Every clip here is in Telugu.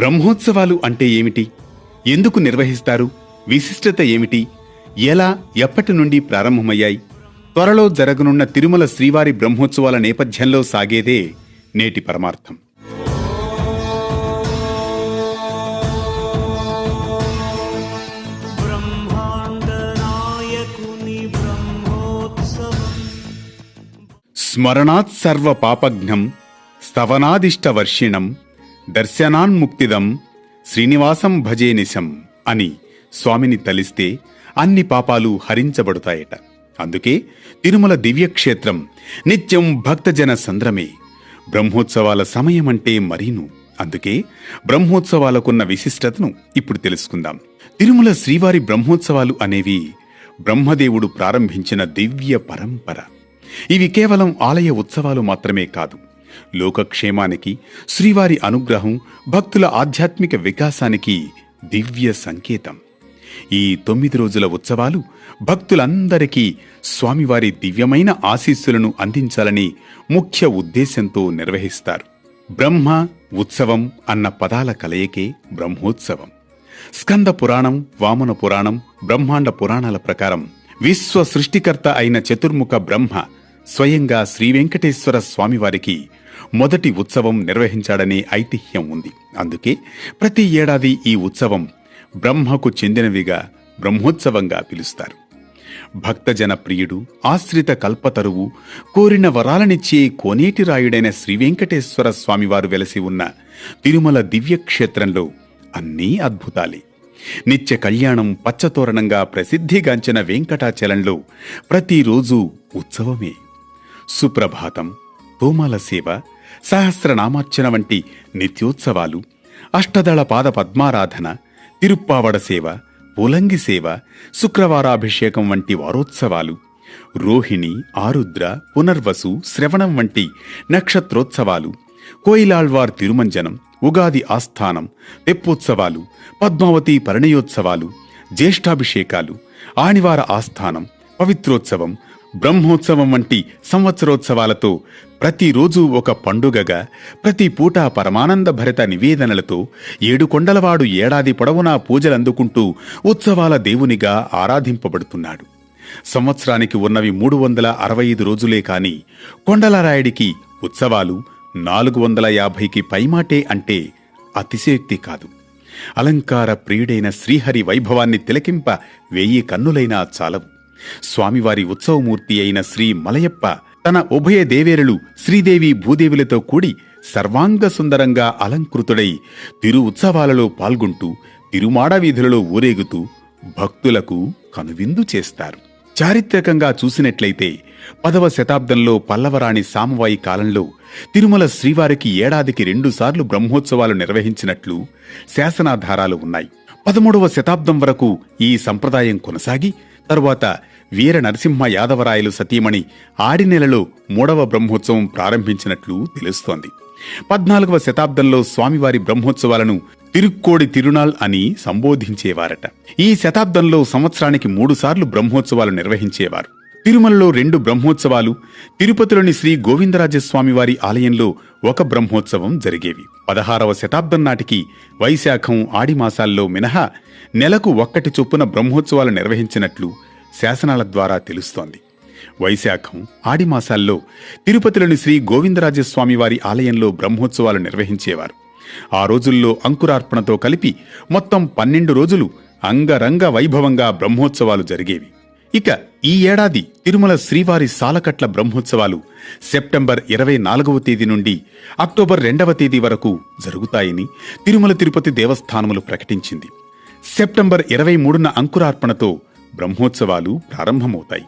బ్రహ్మోత్సవాలు అంటే ఏమిటి? ఎందుకు నిర్వహిస్తారు? విశిష్టత ఏమిటి? ఎలా ఎప్పటి నుండి ప్రారంభమయ్యాయి? త్వరలో జరగనున్న తిరుమల శ్రీవారి బ్రహ్మోత్సవాల నేపథ్యంలో సాగేదే నేటి పరమార్థం. స్మరణాత్ సర్వ పాపఘ్నం స్తవనాదిష్టవర్షిణం దర్శనాన్ముక్తిదం శ్రీనివాసం భజే నిశం అని స్వామిని తలిస్తే అన్ని పాపాలు హరించబడతాయట. అందుకే తిరుమల దివ్యక్షేత్రం నిత్యం భక్తజన సంద్రమే. బ్రహ్మోత్సవాల సమయమంటే మరీను. అందుకే బ్రహ్మోత్సవాలకున్న విశిష్టతను ఇప్పుడు తెలుసుకుందాం. తిరుమల శ్రీవారి బ్రహ్మోత్సవాలు అనేవి బ్రహ్మదేవుడు ప్రారంభించిన దివ్య పరంపర. ఇవి కేవలం ఆలయ ఉత్సవాలు మాత్రమే కాదు. లోకక్షేమానికి శ్రీవారి అనుగ్రహం భక్తుల ఆధ్యాత్మిక వికాసానికి దివ్య సంకేతం. ఈ తొమ్మిది రోజుల ఉత్సవాలు భక్తులందరికీ స్వామివారి దివ్యమైన ఆశీస్సులను అందించాలని ముఖ్య ఉద్దేశంతో నిర్వహిస్తారు. బ్రహ్మ ఉత్సవం అన్న పదాల కలయికే బ్రహ్మోత్సవం. స్కంద పురాణం వామన పురాణం బ్రహ్మాండ పురాణాల ప్రకారం విశ్వ సృష్టికర్త అయిన చతుర్ముఖ బ్రహ్మ స్వయంగా శ్రీ వెంకటేశ్వర స్వామివారికి మొదటి ఉత్సవం నిర్వహించాడనే ఐతిహ్యం ఉంది. అందుకే ప్రతి ఏడాది ఈ ఉత్సవం బ్రహ్మకు చెందినవిగా బ్రహ్మోత్సవంగా పిలుస్తారు. భక్తజన ప్రియుడు ఆశ్రిత కల్పతరువు కోరిన వరాలనిచ్చే కోనేటి రాయుడైన శ్రీ వెంకటేశ్వర స్వామివారు వెలసి ఉన్న తిరుమల దివ్యక్షేత్రంలో అన్నీ అద్భుతాలే. నిత్య కళ్యాణం పచ్చతోరణంగా ప్రసిద్ధిగాంచిన వెంకటాచలంలో ప్రతిరోజు ఉత్సవమే. సుప్రభాతం తోమాల సేవ సహస్రనామార్చన వంటి నిత్యోత్సవాలు అష్టదళ పాద పద్మారాధన తిరుప్పావడ సేవ పూలంగి సేవ శుక్రవారాభిషేకం వంటి వారోత్సవాలు రోహిణి ఆరుద్ర పునర్వసు శ్రవణం వంటి నక్షత్రోత్సవాలు కోయిలాళ్వార్ తిరుమంజనం ఉగాది ఆస్థానం తెప్పోత్సవాలు పద్మావతి పరిణయోత్సవాలు జ్యేష్ఠాభిషేకాలు ఆణివార ఆస్థానం పవిత్రోత్సవం బ్రహ్మోత్సవం వంటి సంవత్సరోత్సవాలతో ప్రతిరోజు ఒక పండుగగా ప్రతి పూట పరమానంద భరిత నివేదనలతో ఏడుకొండలవాడు ఏడాది పొడవునా పూజలందుకుంటూ ఉత్సవాల దేవునిగా ఆరాధింపబడుతున్నాడు. సంవత్సరానికి ఉన్నవి మూడు వందల అరవై ఐదు రోజులే కాని కొండలరాయుడికి ఉత్సవాలు నాలుగు వందల యాభైకి పైమాటే అంటే అతిశయోక్తి కాదు. అలంకార ప్రియుడైన శ్రీహరి వైభవాన్ని తిలకింప వెయ్యి కన్నులైనా చాలవు. స్వామివారి ఉత్సవమూర్తి అయిన శ్రీ మలయప్ప తన ఉభయ దేవేరులు శ్రీదేవి భూదేవులతో కూడి సర్వాంగ సుందరంగా అలంకృతుడై తిరు ఉత్సవాలలో పాల్గొంటూ తిరుమాడ వీధులలో ఊరేగుతూ భక్తులకు కనువిందు చేస్తారు. చారిత్రకంగా చూసినట్లయితే పదవ శతాబ్దంలో పల్లవరాణి సామవాయి కాలంలో తిరుమల శ్రీవారికి ఏడాదికి రెండుసార్లు బ్రహ్మోత్సవాలు నిర్వహించినట్లు శాసనాధారాలు ఉన్నాయి. పదమూడవ శతాబ్దం వరకు ఈ సంప్రదాయం కొనసాగి తరువాత వీర నరసింహ యాదవరాయలు సతీమణి ఆడినెలలో మూడవ బ్రహ్మోత్సవం ప్రారంభించినట్లు తెలుస్తోంది. పద్నాలుగవ శతాబ్దంలో స్వామివారి బ్రహ్మోత్సవాలను తిరుక్కోడి తిరునాల్ అని సంబోధించేవారట. ఈ శతాబ్దంలో సంవత్సరానికి మూడుసార్లు బ్రహ్మోత్సవాలు నిర్వహించేవారు. తిరుమలలో రెండు బ్రహ్మోత్సవాలు తిరుపతిలోని శ్రీ గోవిందరాజస్వామివారి ఆలయంలో ఒక బ్రహ్మోత్సవం జరిగేవి. పదహారవ శతాబ్దం నాటికి వైశాఖం ఆడిమాసాల్లో మినహా నెలకు ఒక్కటి చొప్పున బ్రహ్మోత్సవాలు నిర్వహించినట్లు శాసనాల ద్వారా తెలుస్తోంది. వైశాఖం ఆడిమాసాల్లో తిరుపతిలోని శ్రీ గోవిందరాజస్వామివారి ఆలయంలో బ్రహ్మోత్సవాలు నిర్వహించేవారు. ఆ రోజుల్లో అంకురార్పణతో కలిపి మొత్తం పన్నెండు రోజులు అంగరంగ వైభవంగా బ్రహ్మోత్సవాలు జరిగేవి. ఇక ఈ ఏడాది తిరుమల శ్రీవారి సాలకట్ల బ్రహ్మోత్సవాలు సెప్టెంబర్ ఇరవై నాలుగవ తేదీ నుండి అక్టోబర్ రెండవ తేదీ వరకు జరుగుతాయని తిరుమల తిరుపతి దేవస్థానములు ప్రకటించింది. సెప్టెంబర్ ఇరవై మూడున అంకురార్పణతో బ్రహ్మోత్సవాలు ప్రారంభమవుతాయి.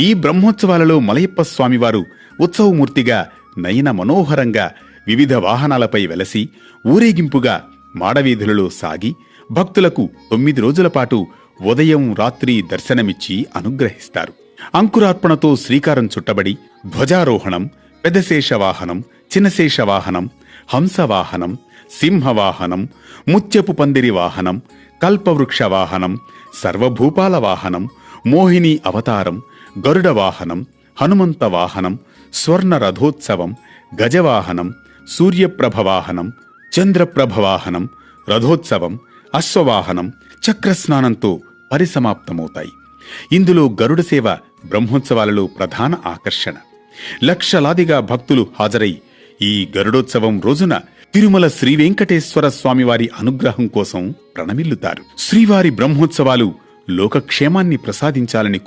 ఈ బ్రహ్మోత్సవాలలో మలయప్ప స్వామివారు ఉత్సవమూర్తిగా నయన మనోహరంగా వివిధ వాహనాలపై వెలసి ఊరేగింపుగా మాడవీధులలో సాగి భక్తులకు తొమ్మిది రోజుల పాటు ఉదయం రాత్రి దర్శనమిచ్చి అనుగ్రహిస్తారు. అంకురార్పణతో శ్రీకారం చుట్టబడి ధ్వజారోహణం పెదశేషవాహనం చిన్నశేషవాహనం హంసవాహనం సింహవాహనం ముత్యపు పందిరి వాహనం కల్పవృక్ష వాహనం సర్వభూపాల వాహనం మోహిని అవతారం గరుడ వాహనం హనుమంత వాహనం స్వర్ణ రథోత్సవం గజవాహనం సూర్యప్రభవాహనం చంద్రప్రభవాహనం రథోత్సవం అశ్వవాహనం చక్రస్నానంతో పరిసమాప్తమవుతాయి. ఇందులో గరుడ సేవ బ్రహ్మోత్సవాలలో ప్రధాన ఆకర్షణ. లక్షలాదిగా భక్తులు హాజరై ఈ గరుడోత్సవం రోజున తిరుమల శ్రీ వెంకటేశ్వర స్వామివారి అనుగ్రహం కోసం ప్రణమిల్లుతారు. శ్రీవారి బ్రహ్మోత్సవాలు లోకక్షేమాన్ని ప్రసాదించాలని